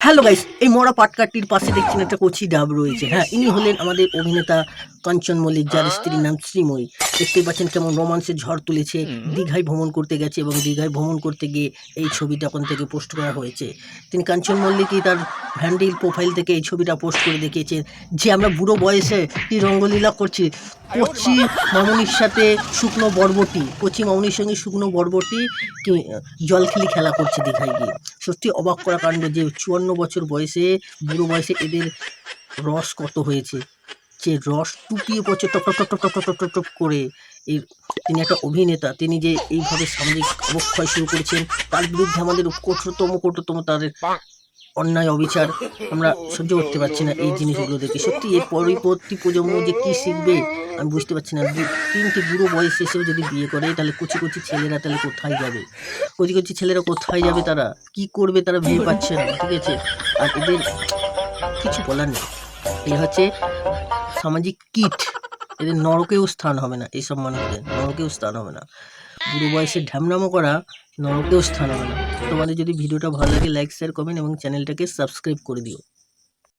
Hello guys এই মরা পাটকাটির পাশে দেখছেন একটা কচি ডাব রয়েছে। হ্যাঁ ইনি হলেন আমাদের অভিনেতা কাঞ্চন মল্লিক যার স্ত্রীর নাম শ্রীময়ী। দেখতে পাচ্ছেন কেমন রোমান্সের ঝড় তুলেছে। দীঘায় ভ্রমণ করতে গেছে এবং দীঘায় ভ্রমণ করতে গিয়ে এই ছবিটা ওখান থেকে পোস্ট করা হয়েছে। তিনি কাঞ্চন মল্লিকই তার ভ্যান্ডিল প্রোফাইল থেকে এই ছবিটা পোস্ট করে দেখিয়েছেন। যে আমরা বুড়ো বয়সে কি রঙ্গলীলা করছি? কচি মামুনির সাথে শুকনো বরবটি কচি মামুনির সঙ্গে শুকনো বরবটি জলখিলি খেলা করছে দীঘায় গিয়ে। সত্যি অবাক করা কাণ্ড যে চুয়ান্ন বছর বয়সে বুড়ো বয়সে এদের রস কত হয়েছে। যে রস টুকিয়ে পড়ছে, টপ টপ টপ টপ টপ টপ টপ করে এই তিনি একটা অভিনেতা, তিনি যে এইভাবে সামাজিক অবক্ষয় শুরু করেছেন, তার বিরুদ্ধে আমাদের কঠোরতম কঠোরতম তাদের অন্যায় অবিচার আমরা সহ্য করতে পারছি না এই জিনিসগুলো দেখে। সত্যি, এই পরবর্তী প্রজন্ম যে কী শিখবে, আমি বুঝতে পারছি না। তিনটি বুড়ো বয়স এসেও যদি বিয়ে করে, তাহলে কুচি কুচি ছেলেরা তাহলে কোথায় যাবে? কচি কচি ছেলেরা কোথায় যাবে তারা? কি করবে তারা ভেবে পাচ্ছে না, ঠিক আছে? আর এদের কিছু বলার নেই। এই হচ্ছে সামাজিক কিট, এদের নরকেও স্থান হবে না, এইসব মানুষদের নরকেও স্থান হবে না। বুড়ো বয়সে ঢ্যামনামো করা নরকেও স্থান হবে না। তোমাদের যদি ভিডিওটা ভালো লাগে লাইক শেয়ার কমেন্ট এবং চ্যানেলটাকে সাবস্ক্রাইব করে দিও।